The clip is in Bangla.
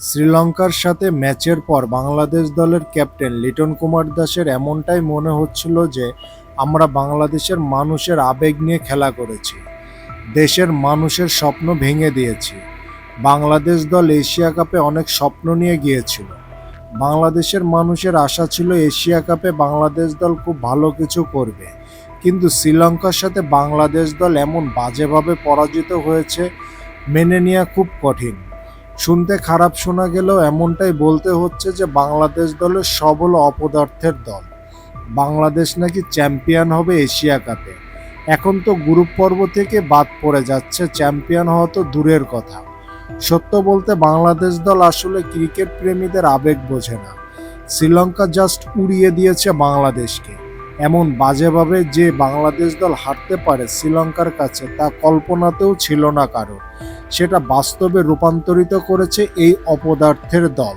শ্রীলঙ্কার সাথে ম্যাচের পর বাংলাদেশ দলের ক্যাপ্টেন লিটন কুমার দাসের এমনটাই মনে হচ্ছিল যে, আমরা বাংলাদেশের মানুষের আবেগ নিয়ে খেলা করেছি। দেশের মানুষের স্বপ্ন ভেঙে দিয়েছি। বাংলাদেশ দল এশিয়া কাপে অনেক স্বপ্ন নিয়ে গিয়েছিল। বাংলাদেশের মানুষের আশা ছিল এশিয়া কাপে বাংলাদেশ দল খুব ভালো কিছু করবে। কিন্তু শ্রীলঙ্কার সাথে বাংলাদেশ দল এমন বাজেভাবে পরাজিত হয়েছে, মেনে নেওয়া খুব কঠিন। শুনতে খারাপ শোনা গেলেও এমনটাই বলতে হচ্ছে যে বাংলাদেশ দলের সব হলো অপদার্থের দল। বাংলাদেশ নাকি চ্যাম্পিয়ন হবে এশিয়া কাপে। এখন তো গ্রুপ পর্ব থেকে বাদ পড়ে যাচ্ছে, চ্যাম্পিয়ন হওয়া তো দূরের কথা। সত্য বলতে বাংলাদেশ দল আসলে ক্রিকেট প্রেমীদের আবেগ বোঝে না। শ্রীলঙ্কা জাস্ট উড়িয়ে দিয়েছে বাংলাদেশকে। এমন বাজেভাবে যে বাংলাদেশ দল হারতে পারে শ্রীলঙ্কার কাছে, তা কল্পনাতেও ছিল না কারও। সেটা বাস্তবে রূপান্তরিত করেছে এই অপদার্থের দল।